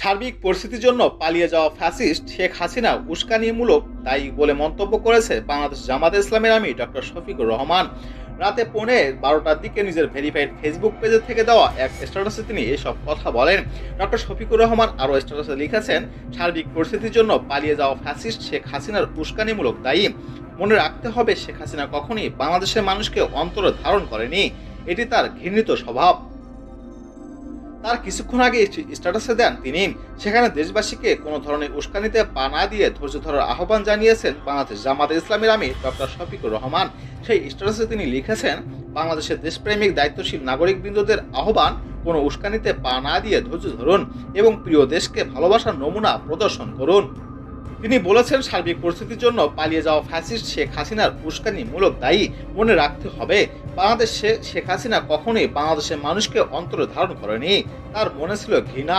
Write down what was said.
সার্বিক পরিস্থিতির জন্য পালিয়ে যাওয়া ফ্যাসিস্ট শেখ হাসিনা উস্কানিমূলক দায়ী বলে মন্তব্য করেছে বাংলাদেশ জামাত ইসলামের আমি ডক্টর শফিকুর রহমান। রাতে পৌনে বারোটার দিকে নিজের ভেরিফাইড ফেসবুক পেজে থেকে দেওয়া এক স্ট্যাটাসে তিনি এসব কথা বলেন। ডক্টর শফিকুর রহমান আরও স্ট্যাটাসে লিখেছেন, সার্বিক পরিস্থিতির জন্য পালিয়ে যাওয়া ফ্যাসিস্ট শেখ হাসিনার উস্কানিমূলক দায়ী। মনে রাখতে হবে শেখ হাসিনা কখনই বাংলাদেশের মানুষকে অন্তরে ধারণ করেনি। এটি তার ঘৃণিত স্বভাব। তার কিছুক্ষণ আগে স্ট্যাটাসে দেন তিনি। সেখানে দেশবাসীকে কোনো ধরনের উস্কানিতে পা না দিয়ে ধৈর্য ধরার আহ্বান জানিয়েছেন বাংলাদেশ জামাত ইসলামের আমি ডক্টর শফিকুর রহমান। সেই স্ট্যাটাসে তিনি লিখেছেন, বাংলাদেশের দেশপ্রেমিক, দায়িত্বশীল নাগরিকবৃন্দদের আহ্বান, কোনো উস্কানিতে পা না দিয়ে ধৈর্য ধরুন এবং প্রিয় দেশকে ভালোবাসার নমুনা প্রদর্শন করুন। তিনি বলেছেন সার্বিক পরিস্থিতির জন্য পালিয়ে যাওয়া ফ্যাসিস্ট শেখ হাসিনার উস্কানিমূলক দায়ী মনে রাখতে হবে। বাংলাদেশে শেখ হাসিনা কখনোই বাংলাদেশের মানুষকে অন্তরে ধারণ করেনি। তার মনে ছিল ঘৃণা।